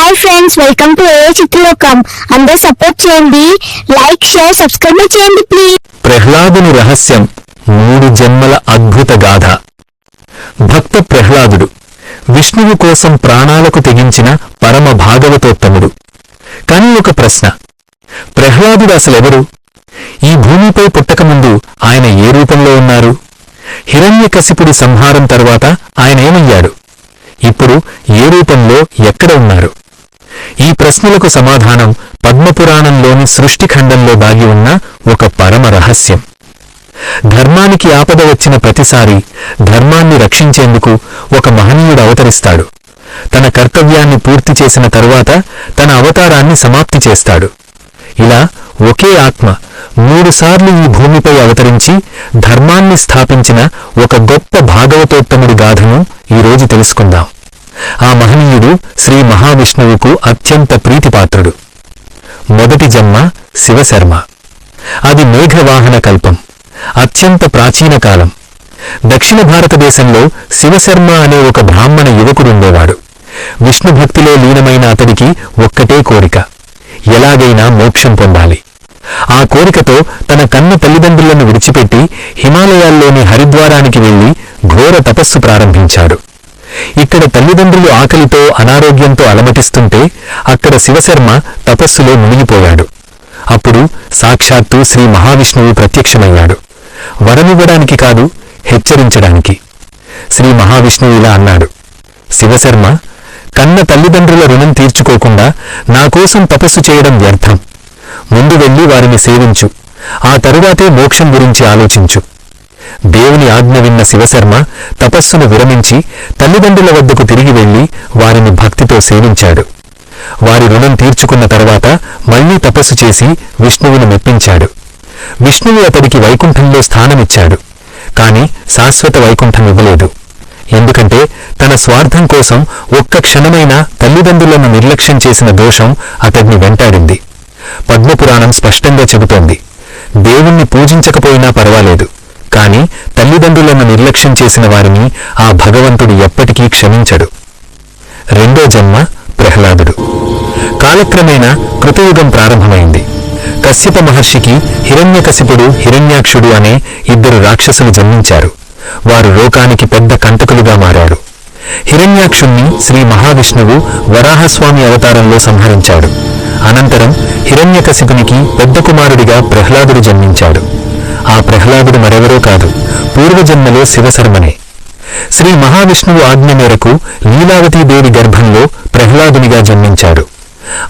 Hi friends welcome to ఏ చిత్రలోకం అందరూ support చేయండి. లైక్ షేర్ సబ్స్క్రైబ్ చేయండి ప్లీజ్ ప్రహ్లాదుని రహస్యం మూడు జన్మల అద్భుత గాథ. భక్త ప్రహ్లాదుడు విష్ణువు కోసం ప్రాణాలకు తెగించిన పరమ భాగవతోత్తముడు. కాని ఒక ప్రశ్న. ప్రహ్లాదుడు అసలెవరు? ఈ భూమిపై పుట్టకముందు ఆయన ఏ రూపంలో ఉన్నారు? హిరణ్యకశిపుడి సంహారం తర్వాత ఆయన ఏమయ్యాడు? ఇప్పుడు ఏ రూపంలో ఎక్కడ ఉన్నారు? ఈ ప్రశ్నలకు సమాధానం పద్మపురాణంలోని సృష్టిఖండంలో దాగి ఉన్న ఒక పరమ రహస్యం. ధర్మానికి ఆపద వచ్చిన ప్రతిసారి ధర్మాన్ని రక్షించేందుకు ఒక మహనీయుడు అవతరిస్తాడు. తన కర్తవ్యాన్ని పూర్తి చేసిన తరువాత తన అవతారాన్ని సమాప్తి చేస్తాడు. ఇలా ఒకే ఆత్మ మూడుసార్లు ఈ భూమిపై అవతరించి ధర్మాన్ని స్థాపించిన ఒక గొప్ప భాగవతోత్తముడి గాథను ఈరోజు తెలుసుకుందాం. ఆ మహనీయుడు శ్రీ మహావిష్ణువుకు అత్యంత ప్రీతిపాత్రుడు. మొదటి జన్మ శివశర్మ. అది మేఘవాహన కల్పం. అత్యంత ప్రాచీన కాలం. దక్షిణ భారతదేశంలో శివశర్మ అనే ఒక బ్రాహ్మణ యువకుడుండేవాడు విష్ణుభక్తిలో లీనమైన అతడికి ఒక్కటే కోరిక. ఎలాగైనా మోక్షం పొందాలి. ఆ కోరికతో తన కన్న తల్లిదండ్రులను విడిచిపెట్టి హిమాలయాల్లోని హరిద్వారానికి వెళ్ళి ఘోర తపస్సు ప్రారంభించాడు. ఇక్కడ తల్లిదండ్రులు ఆకలితో అనారోగ్యంతో అలమటిస్తుంటే అక్కడ శివశర్మ తపస్సులో మునిగిపోయాడు. అప్పుడు సాక్షాత్తు శ్రీ మహావిష్ణువు ప్రత్యక్షమయ్యాడు. వరమివ్వడానికి కాదు హెచ్చరించడానికి. శ్రీ మహావిష్ణువు ఇలా అన్నాడు. శివశర్మ కన్న తల్లిదండ్రుల రుణం తీర్చుకోకుండా నా కోసం తపస్సు చేయడం వ్యర్థం. ముందు వెళ్ళి వారిని సేవించు. ఆ తరువాతే మోక్షం గురించి ఆలోచించు. దేవుని ఆజ్ఞ విన్న శివశర్మ తపస్సును విరమించి తల్లిదండ్రుల వద్దకు తిరిగి వెళ్ళి వారిని భక్తితో సేవించాడు. వారి రుణం తీర్చుకున్న తర్వాత మళ్ళీ తపస్సు చేసి విష్ణువును మెప్పించాడు. విష్ణువు అతడికి వైకుంఠంలో స్థానమిచ్చాడు కాని శాశ్వత వైకుంఠం ఇవ్వలేదు. ఎందుకంటే తన స్వార్థం కోసం ఒక్క క్షణమైనా తల్లిదండ్రులను నిర్లక్ష్యం చేసిన దోషం అతడిని వెంటాడింది. పద్మపురాణం స్పష్టంగా చెబుతోంది దేవుణ్ణి పూజించకపోయినా పర్వాలేదు. కాని తల్లిదండ్రులను నిర్లక్ష్యం చేసిన వారిని ఆ భగవంతుడు ఎప్పటికీ క్షమించడు. రెండో జన్మ ప్రహ్లాదుడు. కాలక్రమేణా కృతయుగం ప్రారంభమైంది. కశ్యప మహర్షికి హిరణ్యకశిపుడు హిరణ్యాక్షుడు అనే ఇద్దరు రాక్షసులు జన్మించారు. వారు లోకానికి పెద్ద కంటకులుగా మారారు. హిరణ్యాక్షుణ్ణి శ్రీ మహావిష్ణువు వరాహస్వామి అవతారంలో సంహరించాడు. అనంతరం హిరణ్యకశిపునికి పెద్ద కుమారుడిగా ప్రహ్లాదుడు జన్మించాడు. ఆ ప్రహ్లాదుడు మరెవరో కాదు. పూర్వజన్మలో శివశర్మనే. శ్రీ మహావిష్ణువు ఆజ్ఞ మేరకు లీలావతీదేవి గర్భంలో ప్రహ్లాదునిగా జన్మించాడు.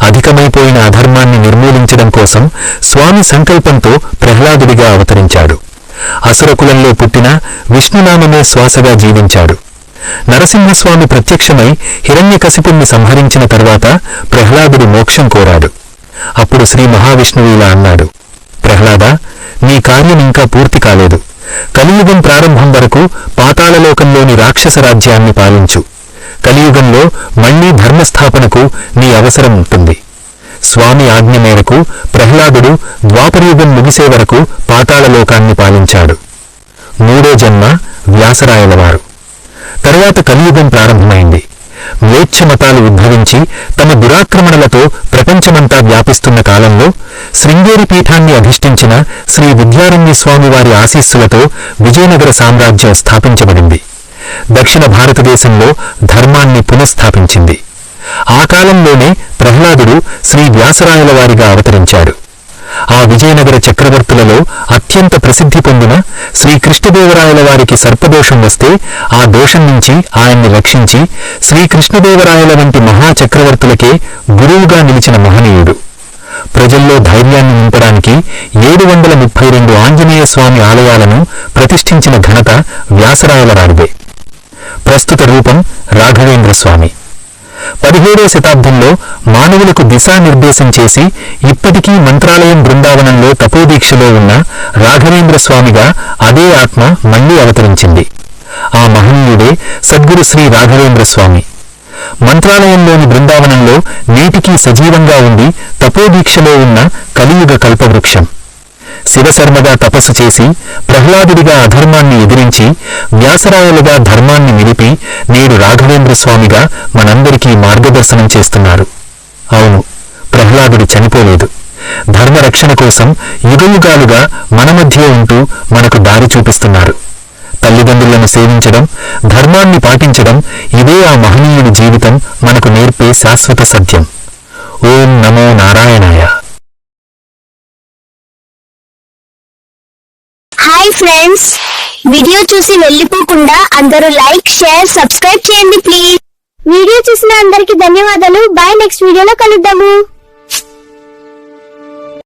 అధికమైపోయిన అధర్మాన్ని నిర్మూలించడం కోసం స్వామి సంకల్పంతో ప్రహ్లాదుడిగా అవతరించాడు. అసురకులంలో పుట్టిన విష్ణునామమే శ్వాసగా జీవించాడు. నరసింహస్వామి ప్రత్యక్షమై హిరణ్యకశిపుణ్ణి సంహరించిన తర్వాత ప్రహ్లాదుడు మోక్షం కోరాడు. అప్పుడు శ్రీ మహావిష్ణువు ఇలా అన్నాడు. ప్రహ్లాద నీ కార్యం ఇంకా పూర్తి కాలేదు. కలియుగం ప్రారంభం వరకు పాతాళలోకంలోని రాక్షస రాజ్యాన్ని పాలించు. కలియుగంలో మళ్ళీ ధర్మస్థాపనకు నీ అవసరం ఉంటుంది. స్వామి ఆజ్ఞ మేరకు ప్రహ్లాదుడు ద్వాపరయుగం ముగిసే వరకు పాతాళలోకాన్ని పాలించాడు. మూడో జన్మ వ్యాసరాయలవారు. తరువాత కలియుగం ప్రారంభమైంది. మ్లేచ్ఛ మతాలు ఉద్భవించి తమ దురాక్రమణలతో ప్రపంచమంతా వ్యాపిస్తున్న కాలంలో శృంగేరి పీఠాన్ని అధిష్ఠించిన శ్రీ విద్యారణ్య స్వామి వారి ఆశీస్సులతో విజయనగర సామ్రాజ్యం స్థాపించబడింది. దక్షిణ భారతదేశంలో ధర్మాన్ని పునఃస్థాపించింది. ఆ కాలంలోనే ప్రహ్లాదుడు శ్రీ వ్యాసరాయల వారిగా అవతరించాడు. ఆ విజయనగర చక్రవర్తులలో అత్యంత ప్రసిద్ధి పొందిన శ్రీకృష్ణదేవరాయల వారికి సర్పదోషం వస్తే ఆ దోషం నుంచి ఆయన్ని రక్షించి శ్రీకృష్ణదేవరాయల వంటి మహాచక్రవర్తులకే గురువుగా నిలిచిన మహనీయుడు. ప్రజల్లో ధైర్యాన్ని నింపడానికి ఏడు వందల ముప్పై రెండు ఆంజనేయ స్వామి ఆలయాలను ప్రతిష్ఠించిన ఘనత వ్యాసరాయల వారిదే ప్రస్తుత రూపం రాఘవేంద్ర స్వామి. పదిహేడవ శతాబ్దంలో మానవులకు దిశానిర్దేశం చేసి ఇప్పటికీ మంత్రాలయం బృందావనంలో తపోదీక్షలో ఉన్న రాఘవేంద్ర స్వామిగా అదే ఆత్మ మళ్ళీ అవతరించింది. ఆ మహనీయుడే సద్గురు శ్రీ రాఘవేంద్ర స్వామి. మంత్రాలయంలోని బృందావనంలో నేటికీ సజీవంగా ఉండి తపోదీక్షలో ఉన్న కలియుగ కల్పవృక్షం. శివశర్మగా తపస్సు చేసి ప్రహ్లాదుడిగా అధర్మాన్ని ఎదిరించి వ్యాసరాయలుగా ధర్మాన్ని నిలిపి నేడు రాఘవేంద్ర స్వామిగా మనందరికీ మార్గదర్శనం చేస్తున్నారు. అవును ప్రహ్లాదుడు చనిపోలేదు. ధర్మరక్షణ కోసం యుగయుగాలుగా మన మధ్య ఉంటూ మనకు దారి చూపిస్తున్నారు. తల్లిదండ్రులను సేవించడం ధర్మాన్ని పాటించడం ఇదే ఆ మహనీయుడి జీవితం మనకు నేర్పే శాశ్వత సత్యం. ఓం నమో నారాయణాయ. హాయ్ ఫ్రెండ్స్ వీడియో చూసి వెళ్ళిపోకుండా అందరూ లైక్ షేర్ సబ్స్క్రైబ్ చేయండి ప్లీజ్ వీడియో చూసిన అందరికి ధన్యవాదాలు. బాయ్ నెక్స్ట్ వీడియోలో కలుద్దాము.